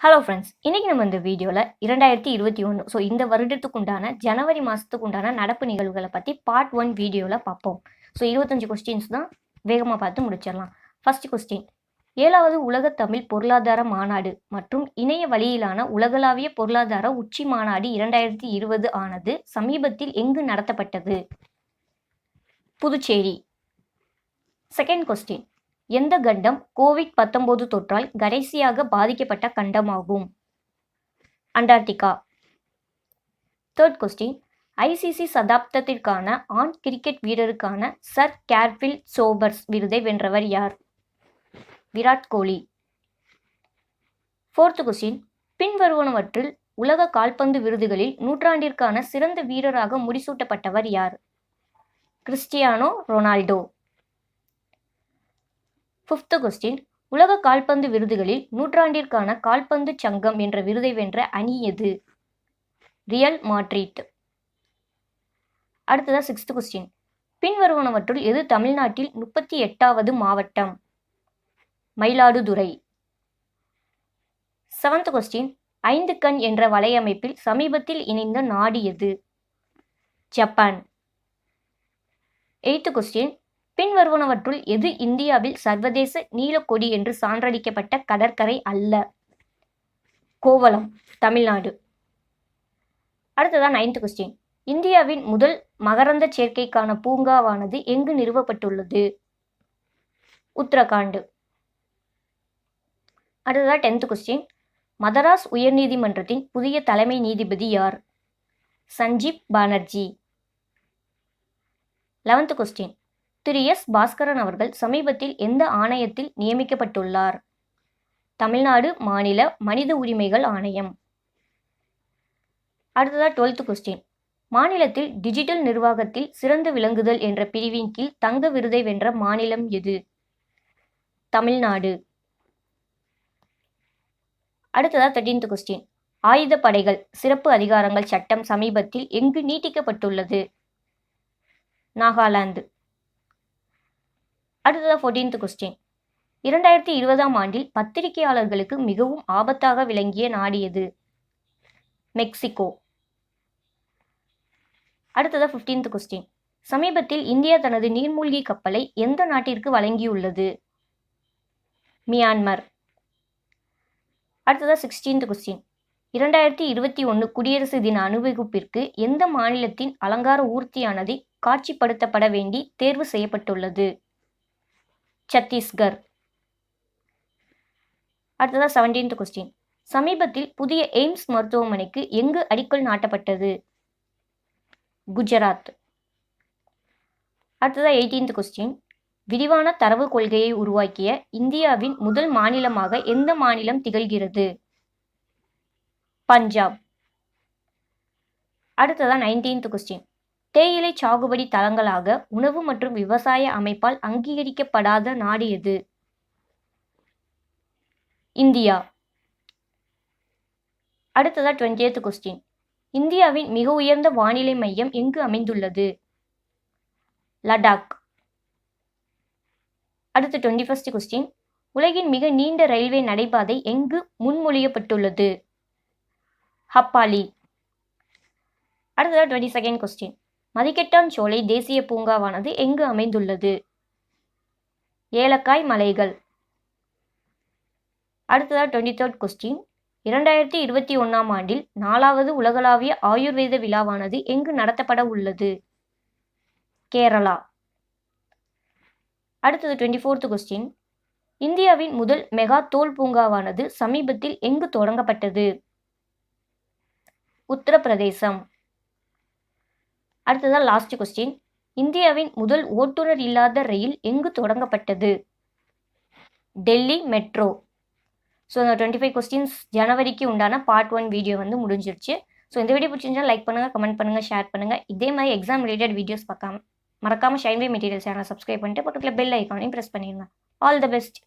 Hello friends இன்றைக்கி நம்ம இந்த வீடியோவில் இரண்டாயிரத்தி இருபத்தி ஒன்று ஸோ இந்த வருடத்துக்கு உண்டான ஜனவரி மாதத்துக்கு உண்டான நடப்பு நிகழ்வுகளை பற்றி பார்ட் ஒன் வீடியோவில் பார்ப்போம். ஸோ இருபத்தஞ்சு கொஸ்டின்ஸ் தான் வேகமாக பார்த்து முடிச்சிடலாம். ஃபர்ஸ்ட் கொஸ்டின் ஏழாவது உலக தமிழ் பொருளாதார மாநாடு மற்றும் இணைய வழியிலான உலகளாவிய பொருளாதார உச்சி மாநாடு இரண்டாயிரத்தி இருபது ஆனது சமீபத்தில் எங்கு நடத்தப்பட்டது? புதுச்சேரி. செகண்ட் கொஸ்டின் எந்த கண்டம் கோவிட் பத்தொன்பது தொற்றால் கடைசியாக பாதிக்கப்பட்ட கண்டமாகும்? அண்டார்டிகா. தேர்ட் கொஸ்டின் ஐசிசி சதாப்தத்திற்கான ஆண் கிரிக்கெட் வீரருக்கான சர் கேர்ஃபில் சோபர்ஸ் விருதை வென்றவர் யார்? விராட் கோலி. ஃபோர்த் கொஸ்டின் பின்வருவனவற்றில் உலக கால்பந்து விருதுகளில் நூற்றாண்டிற்கான சிறந்த வீரராக முடிசூட்டப்பட்டவர் யார்? Cristiano Ronaldo. ஃபிஃப்த் கொஸ்டின் உலக கால்பந்து விருதுகளில் நூற்றாண்டிற்கான கால்பந்து சங்கம் என்ற விருதை வென்ற அணி எது? Real Madrid. அடுத்ததா சிக்ஸ்த் கொஸ்டின் பின்வருவனவற்றுள் எது தமிழ்நாட்டில் முப்பத்தி எட்டாவது மாவட்டம்? மயிலாடுதுறை. செவன்த் கொஸ்டின் ஐந்து கண் என்ற வலையமைப்பில் சமீபத்தில் இணைந்த நாடு எது? ஜப்பான். எய்த்து கொஸ்டின் பின்வருவனவற்றுள் எது இந்தியாவில் சர்வதேச நீலக்கொடி என்று சான்றளிக்கப்பட்ட கடற்கரை அல்ல? கோவளம் தமிழ்நாடு. அடுத்ததான் நைன்த் கொஸ்டின் இந்தியாவின் முதல் மகரந்த சேர்க்கைக்கான பூங்காவானது எங்கு நிறுவப்பட்டுள்ளது? உத்தரகாண்டு. அடுத்ததான் டென்த் கொஸ்டின் மதராஸ் உயர்நீதிமன்றத்தின் புதிய தலைமை நீதிபதி யார்? Sanjib Banerjee. Eleventh question Thiru S. Baskaran அவர்கள் சமீபத்தில் எந்த ஆணையத்தில் நியமிக்கப்பட்டுள்ளார்? தமிழ்நாடு மாநில மனித உரிமைகள் ஆணையம். அடுத்ததா டுவெல்த் கொஸ்டின் மாநிலத்தில் டிஜிட்டல் நிர்வாகத்தில் சிறந்து விளங்குதல் என்ற பிரிவின் கீழ் தங்க விருதை வென்ற மாநிலம் எது? தமிழ்நாடு. அடுத்ததா தேர்டீன்த் கொஸ்டின் ஆயுத படைகள் சிறப்பு அதிகாரங்கள் சட்டம் சமீபத்தில் எங்கு நீட்டிக்கப்பட்டுள்ளது? நாகாலாந்து. அடுத்ததாக ஃபோர்டீன்த் கொஸ்டின் இரண்டாயிரத்தி இருபதாம் ஆண்டில் பத்திரிகையாளர்களுக்கு மிகவும் ஆபத்தாக விளங்கிய நாடு எது? மெக்சிகோ. அடுத்ததாக ஃபிஃப்டீன்த் கொஸ்டின் சமீபத்தில் இந்தியா தனது நீர்மூழ்கி கப்பலை எந்த நாட்டிற்கு வழங்கியுள்ளது? மியான்மர். அடுத்ததாக சிக்ஸ்டீன்த் கொஸ்டின் இரண்டாயிரத்தி இருபத்தி ஒன்று குடியரசு தின அணிவகுப்பிற்கு எந்த மாநிலத்தின் அலங்கார ஊர்த்தியானது காட்சிப்படுத்தப்பட வேண்டி தேர்வு செய்யப்பட்டுள்ளது? சத்தீஸ்கர். அடுத்ததாக செவன்டீன்த் கொஸ்டின் சமீபத்தில் புதிய எய்ம்ஸ் மருத்துவமனைக்கு எங்கு அடிக்கல் நாட்டப்பட்டது? குஜராத். அடுத்ததாக எயிட்டீன்த் கொஸ்டின் விரிவான தரவு கொள்கையை உருவாக்கிய இந்தியாவின் முதல் மாநிலமாக எந்த மாநிலம் திகழ்கிறது? பஞ்சாப். அடுத்ததான் நைன்டீன்த் கொஸ்டின் தேயிலை சாகுபடி தளங்களாக உணவு மற்றும் விவசாய அமைப்பால் அங்கீகரிக்கப்படாத நாடு எது? இந்தியா. அடுத்ததா டுவெண்டியத் கொஸ்டின் இந்தியாவின் மிக உயர்ந்த வானிலை மையம் எங்கு அமைந்துள்ளது? லடாக். அடுத்து டுவெண்ட்டி ஃபஸ்ட் கொஸ்டின் உலகின் மிக நீண்ட ரயில்வே நடைபாதை எங்கு முன்மொழியப்பட்டுள்ளது? ஹப்பாலி. அடுத்ததா டுவெண்ட்டி செகண்ட் கொஸ்டின் மதிக்கெட்டான் சோலை தேசிய பூங்காவானது எங்கு அமைந்துள்ளது? ஏலக்காய் மலைகள். அடுத்ததாக டுவெண்ட்டி தேர்ட் கொஸ்டின் இரண்டாயிரத்தி இருபத்தி ஒன்றாம் ஆண்டில் நாலாவது உலகளாவிய ஆயுர்வேத விழாவானது எங்கு நடத்தப்பட உள்ளது? கேரளா. அடுத்தது டுவெண்ட்டி ஃபோர்த் கொஸ்டின் இந்தியாவின் முதல் மெகா தோல் பூங்காவானது சமீபத்தில் எங்கு தொடங்கப்பட்டது? உத்தரப்பிரதேசம். அடுத்ததான் லாஸ்ட் கொஸ்டின் இந்தியாவின் முதல் ஓட்டுநர் இல்லாத ரயில் எங்கு தொடங்கப்பட்டது? டெல்லி மெட்ரோ ஸோ இந்த டுவெண்ட்டி ஃபைவ் கொஸ்டின்ஸ் ஜனவரிக்கு உண்டான பார்ட் ஒன் வீடியோ வந்து முடிஞ்சிருச்சு. ஸோ இந்த வீடியோ பிடிச்சிருந்தா லைக் பண்ணுங்கள் கமெண்ட் பண்ணுங்கள் ஷேர் பண்ணுங்கள் இதே மாதிரி எக்ஸாம் ரிலேட்டட் வீடியோஸ் பார்க்காம மறக்காமல் ஷைன்வே மெட்டீரியல் சேனல் சப்ஸ்கிரைப் பண்ணிட்டு பக்கத்தில் பெல் ஐக்கானையும் ப்ரெஸ் பண்ணிடுங்க ஆல் த பெஸ்ட்